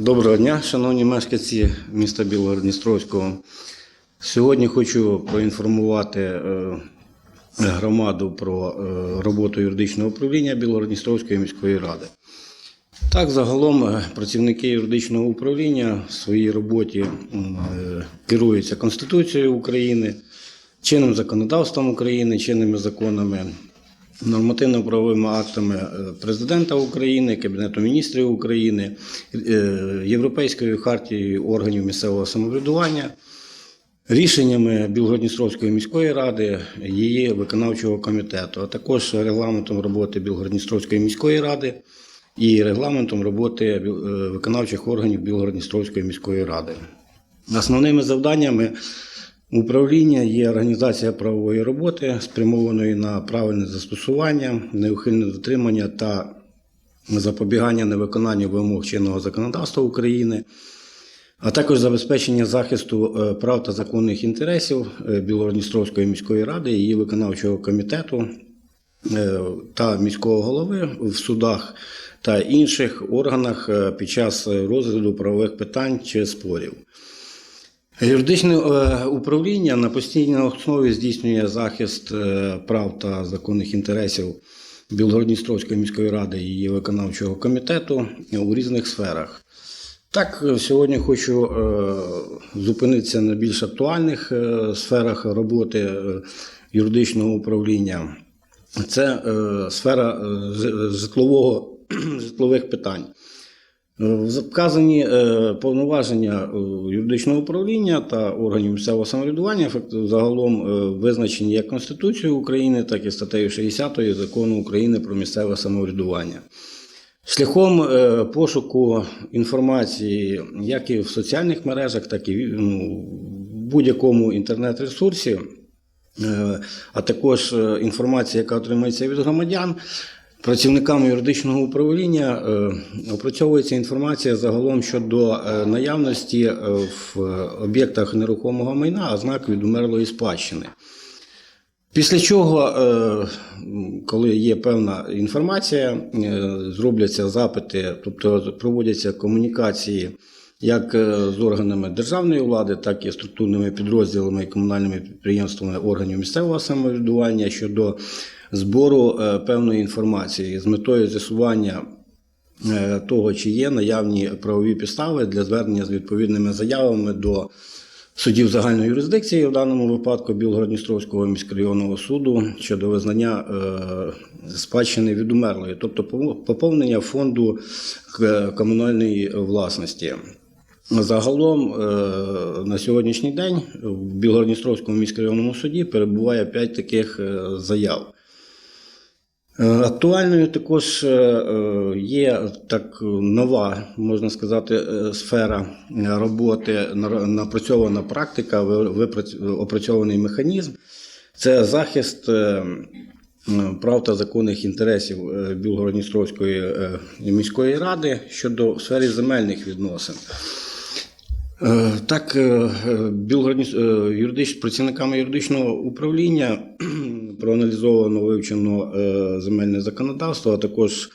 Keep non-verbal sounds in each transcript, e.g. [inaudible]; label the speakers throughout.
Speaker 1: Доброго дня, шановні мешканці міста Білгород-Дністровського. Сьогодні хочу проінформувати е, громаду про е, роботу юридичного управління Білгород-Дністровської міської ради. Так, загалом е, працівники юридичного управління в своїй роботі керуються Конституцією України, чинним законодавством України, чинними законами, нормативно-правовими актами е, Президента України, Кабінету міністрів України, е, Європейською хартією органів місцевого самоврядування, рішеннями Білгородністровської міської ради, її виконавчого комітету, а також регламентом роботи Білгородністровської міської ради і регламентом роботи е, виконавчих органів Білгородністровської міської ради. Основними завданнями управління є організація правової роботи, спрямованої на правильне застосування, неухильне дотримання та запобігання невиконанню вимог чинного законодавства України, а також забезпечення захисту е, прав та законних інтересів е, міської ради, її виконавчого комітету е, та міського голови в судах та інших органах під час розгляду правових питань чи спорів. Юридичне е, управління на постійній основі здійснює захист е, прав та законних інтересів Білгородністровської міської ради і її виконавчого комітету у різних сферах. Так, сьогодні хочу е, зупинитися на більш актуальних сферах роботи юридичного управління. Це сфера житлового, [clears throat] житлових питань. Е, Вказані е, повноваження е, юридичного управління та органів місцевого самоврядування загалом визначені як Конституцією України, так і статтею 60 закону України про місцеве самоврядування. Шляхом пошуку інформації як і в соціальних мережах, так і ну, в будь-якому інтернет-ресурсі, а також інформація, яка отримується від громадян. Працівниками юридичного управління е, опрацьовується інформація загалом щодо е, наявності е, в об'єктах нерухомого майна ознак відумерлої спадщини. Після чого, коли є певна інформація, зробляться запити, тобто проводяться комунікації як з органами державної влади, так і структурними підрозділами і комунальними підприємствами органів місцевого самоврядування щодо збору е, певної інформації з метою з'ясування е, того, чи є наявні правові підстави для звернення з відповідними заявами до судів загальної юрисдикції, в даному випадку Білгород-Дністровського міськрайонного суду щодо визнання е, спадщини від умерлої, тобто поповнення фонду комунальної власності. Загалом на сьогоднішній день в Білгород-Дністровському міськрайонному суді перебуває 5 таких заяв. Е, Актуальною також е, е, є так нова, можна сказати, сфера роботи, напрацьована практика, опрацьований механізм. Це захист прав та законних інтересів Білгород-Дністровської е, міської ради щодо в сфері земельних відносин. Так, юридич, працівниками юридичного управління проаналізовано вивчено е, земельне законодавство, а також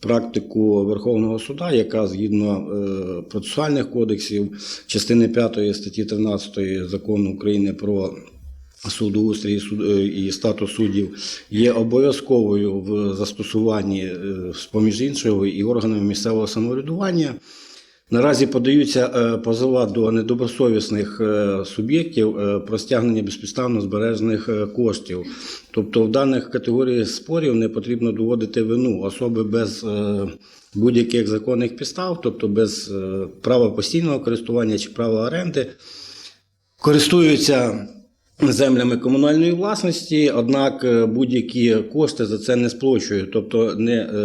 Speaker 1: практику Верховного суда, яка згідно е, процесуальних кодексів частини 5 статті 13 закону України про судоустрій е, і статус суддів є обов'язковою в застосуванні, е, з-поміж іншого, і органами місцевого самоврядування. Наразі подаються е, позова до недобросовісних е, суб'єктів е, про стягнення безпідставно збережених коштів. Тобто в даних категоріях спорів не потрібно доводити вину особи без будь-яких законних підстав, тобто без права постійного користування чи права оренди, користуються землями комунальної власності, однак будь-які кошти за це не сплачують, тобто не е,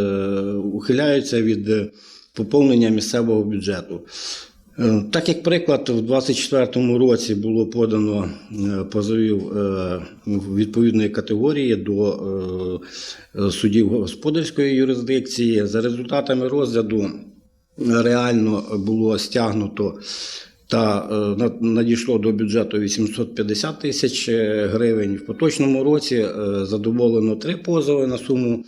Speaker 1: ухиляються від поповнення місцевого бюджету. Е, Так як приклад, в 2024 році було подано е, позовів е, відповідної категорії до судів господарської юрисдикції. За результатами розгляду реально було стягнуто та надійшло до бюджету 850 тисяч гривень. В поточному році задоволено три позови на суму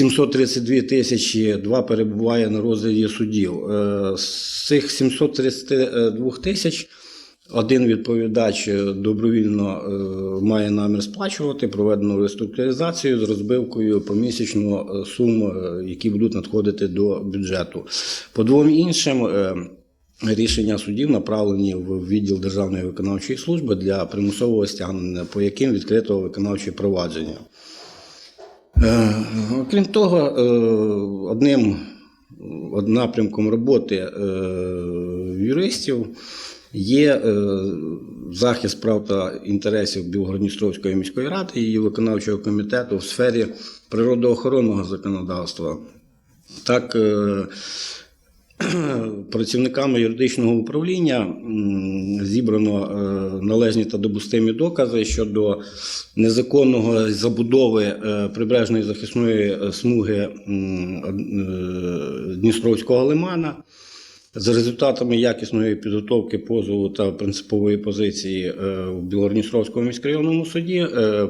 Speaker 1: 732 тисячі два перебуває на розгляді судів. Е, З цих 732 тисяч один відповідач добровільно е, має намір сплачувати проведену реструктуризацію з розбивкою помісячно е, сум, які будуть надходити до бюджету. По двом іншим рішення судів направлені в відділ Державної виконавчої служби для примусового стягнення, по яким відкрито виконавче провадження. Е, Крім того, е, одним напрямком роботи е, юристів є захист прав та інтересів Білгородністровської міської ради і її виконавчого комітету в сфері природоохоронного законодавства. Так, [clears throat] працівниками юридичного управління зібрано е, належні та допустимі докази щодо незаконного забудови е, прибережної захисної е, смуги Дністровського лимана. За результатами якісної підготовки позову та принципової позиції в Білгородністровському міськрайонному суді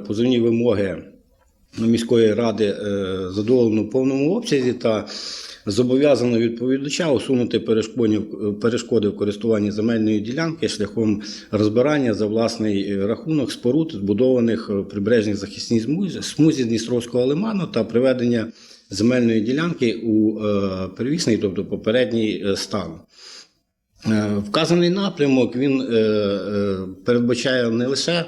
Speaker 1: позовні вимоги міської ради е, задоволено в повному обсязі та зобов'язано відповідача усунути перешкоди в користуванні земельної ділянки шляхом розбирання за власний е, рахунок споруд, збудованих в прибережній захисній смузі, Дністровського лиману та приведення земельної ділянки у е, первісний, тобто попередній е, стан. Е, Вказаний напрямок він е, е, передбачає не лише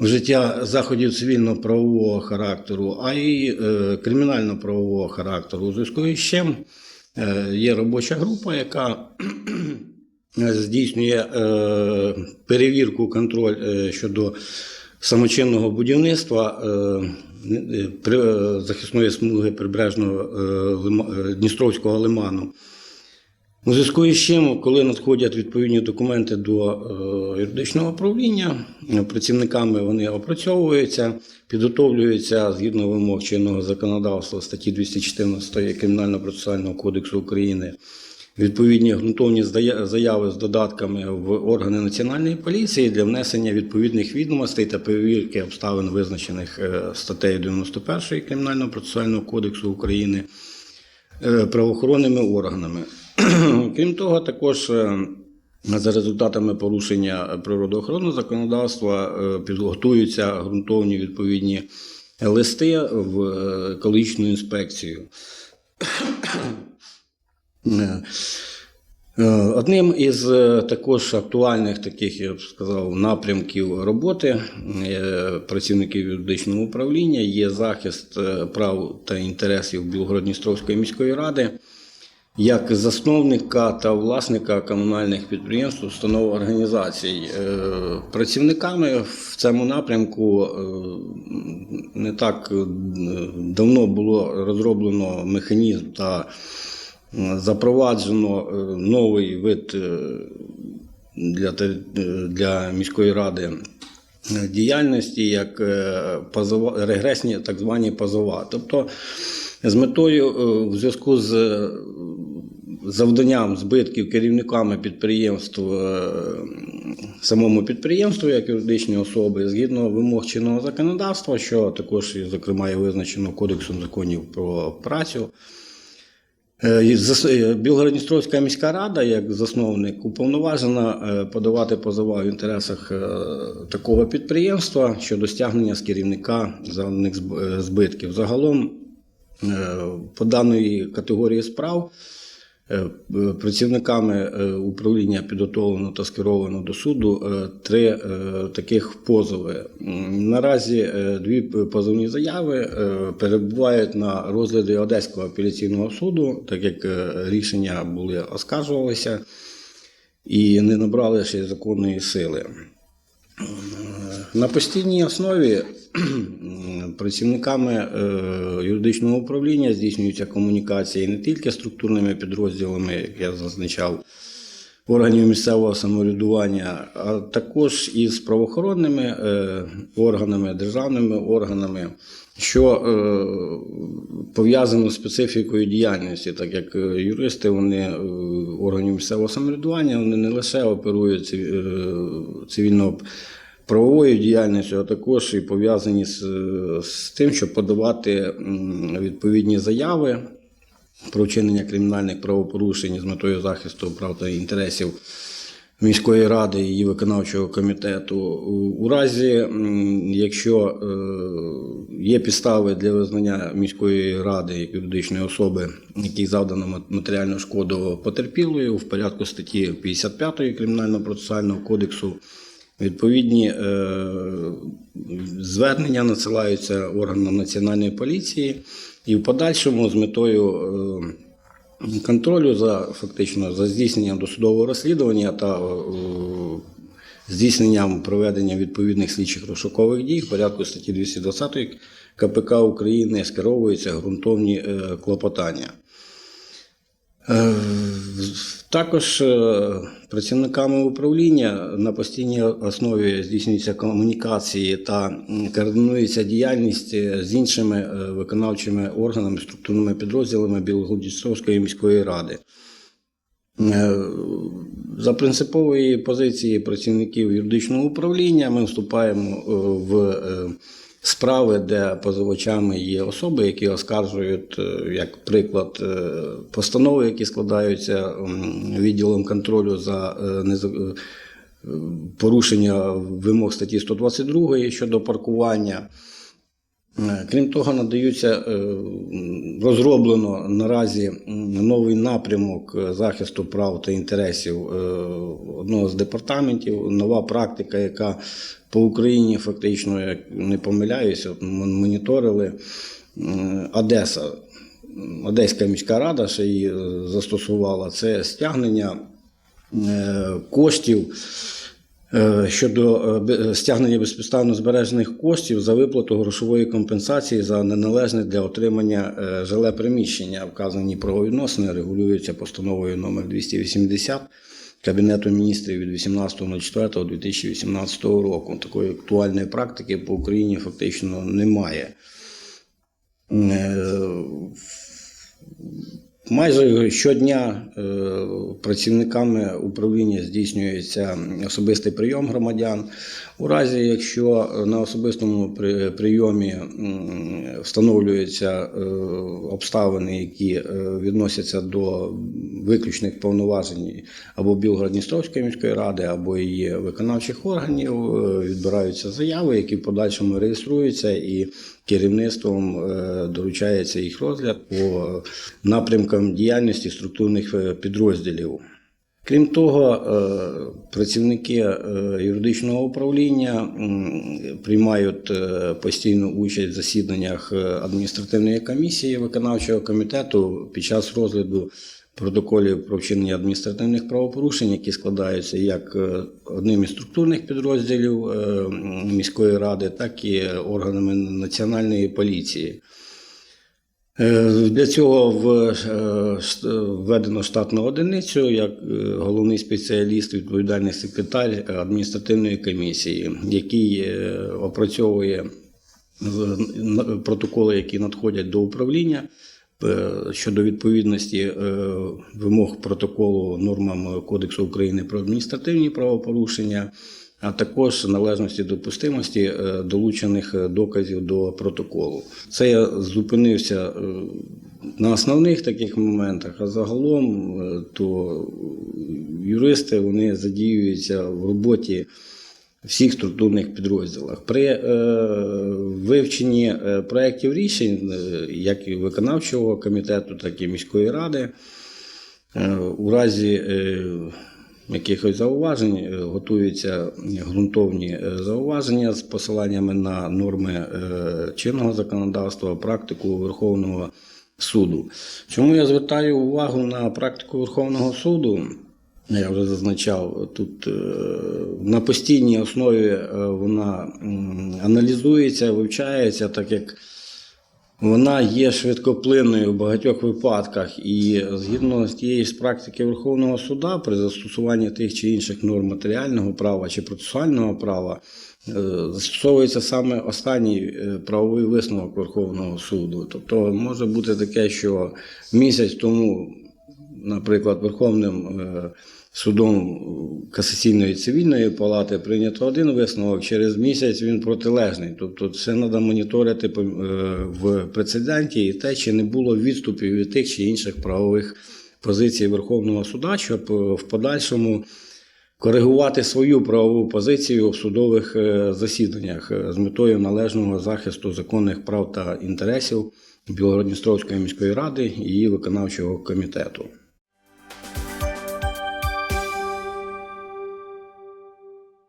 Speaker 1: вжиття заходів цивільно-правового характеру, а й е, кримінально-правового характеру. У зв'язку із чим е, є робоча група, яка [clears throat] здійснює е, перевірку, контроль щодо самочинного будівництва захисної смуги прибережного Дністровського лиману. У зв'язку із чим, коли надходять відповідні документи до е, юридичного управління, е, працівниками вони опрацьовуються, підготовлюються згідно вимог чинного законодавства статті 214 Кримінально-процесуального кодексу України. Відповідні ґрунтовні заяви з додатками в органи національної поліції для внесення відповідних відомостей та перевірки обставин, визначених е, статтею 91 Кримінально-процесуального кодексу України правоохоронними органами. [clears throat] Крім того, також е, за результатами порушення природоохоронного законодавства е, підготуються ґрунтовні відповідні листи в е, екологічну інспекцію. [clears throat] Одним із також актуальних таких, я б сказав, напрямків роботи працівників юридичного управління є захист прав та інтересів Білгород-Дністровської міської ради як засновника та власника комунальних підприємств, установ організацій. Е, Працівниками в цьому напрямку е, не так е, давно було розроблено механізм та запроваджено новий вид для, для міської ради діяльності, як позова, регресні так звані позова. Тобто з метою в зв'язку з завданням збитків керівниками підприємств е, самому підприємству, як юридичні особи, згідно вимог чинного законодавства, що також, зокрема, є визначено Кодексом законів про працю. Е, е, Білгородністровська міська рада, як засновник, уповноважена подавати позова в інтересах такого підприємства щодо стягнення з керівника завданих зб- збитків. Загалом по даної категорії справ працівниками е, управління підготовлено та скеровано до суду е, три е, таких позови. Наразі е, дві позовні заяви е, перебувають на розгляді Одеського апеляційного суду, так як е, рішення були оскаржувалися і не набрали ще законної сили. На постійній основі працівниками е, юридичного управління здійснюються комунікації не тільки з структурними підрозділами, як я зазначав, органів місцевого самоврядування, а також із правоохоронними е, органами, державними органами, що е, пов'язано з специфікою діяльності, так як юристи, вони органів місцевого самоврядування, вони не лише оперують циві- цивільно правовою діяльністю, а також і пов'язані з, з тим, щоб подавати відповідні заяви про вчинення кримінальних правопорушень з метою захисту прав та інтересів міської ради і її виконавчого комітету. У- разі, якщо е, є підстави для визнання міської ради як юридичної особи, якій завдано матеріальну шкоду потерпілою в порядку статті 55 Кримінального процесуального кодексу. Відповідні е, звернення надсилаються органам національної поліції, і в подальшому з метою е, контролю за фактично за здійсненням досудового розслідування та е, здійсненням проведення відповідних слідчих розшукових дій в порядку статті 220 КПК України скеровуються ґрунтовні клопотання. Е, Також е, працівниками управління на постійній основі здійснюються комунікації та координується діяльність е, з іншими виконавчими органами, структурними підрозділами Білогородністровської міської ради. За принципової позиції працівників юридичного управління ми вступаємо в справи, де позивачами є особи, які оскаржують, е, як приклад, е, постанови, які складаються відділом контролю за е, порушення вимог статті 122 щодо паркування. Крім того, надаються розроблено наразі новий напрямок е, захисту прав та інтересів е, одного з департаментів. Нова практика, яка по Україні фактично, як не помиляюся, моніторили Одеса. Одеська міська рада ще її е, застосувала. Це стягнення е, коштів Е, щодо е, стягнення безпідставно збережених коштів за виплату грошової компенсації за неналежне для отримання е, жиле приміщення. Вказані правовідносини регулюються постановою номер 280 Кабінету міністрів від 18.04.2018 року. Такої актуальної практики по Україні фактично немає. Е, Майже щодня е, працівниками управління здійснюється особистий прийом громадян. У разі, якщо на особистому при- прийомі встановлюються е, обставини, які е, відносяться до виключних повноважень або Білгород-Дністровської міської ради, або її виконавчих органів, е, відбираються заяви, які в подальшому реєструються і керівництвом е, доручається їх розгляд по напрямкам діяльності структурних е, підрозділів. Крім того, е, працівники юридичного управління приймають постійну участь в засіданнях адміністративної комісії виконавчого комітету під час розгляду протоколів про вчинення адміністративних правопорушень, які складаються як е, одним із структурних підрозділів е, міської ради, так і органами національної поліції. Е, Для цього введено штатну одиницю як головний спеціаліст, відповідальний секретар адміністративної комісії, який опрацьовує протоколи, які надходять до управління щодо відповідності е, вимог протоколу нормам Кодексу України про адміністративні правопорушення. А також належності допустимості е, долучених е, доказів до протоколу. Це я зупинився е, на основних таких моментах, а загалом е, то юристи вони задіюються в роботі всіх структурних підрозділах. При е, вивченні е, проєктів рішень, е, як і виконавчого комітету, так і міської ради, е, у разі е, якихось зауважень е, готуються ґрунтовні зауваження з посиланнями на норми е, чинного законодавства, практику Верховного суду. Чому я звертаю увагу на практику Верховного суду? Я вже зазначав, тут е, на постійній основі е, вона аналізується, вивчається, так як вона є швидкоплинною в багатьох випадках, і згідно з тієї ж практики Верховного суда, при застосуванні тих чи інших норм матеріального права чи процесуального права, е, застосовується саме останній правовий висновок Верховного суду. Тобто може бути таке, що місяць тому, наприклад, Верховним е, судом касаційної цивільної палати прийнято один висновок. Через місяць він протилежний. Тобто, це треба моніторити е, в прецеденті і те, чи не було відступів від тих чи інших правових позицій Верховного суда, щоб е, в подальшому коригувати свою правову позицію в судових засіданнях з метою належного захисту законних прав та інтересів Білгородністровської міської ради і її виконавчого комітету.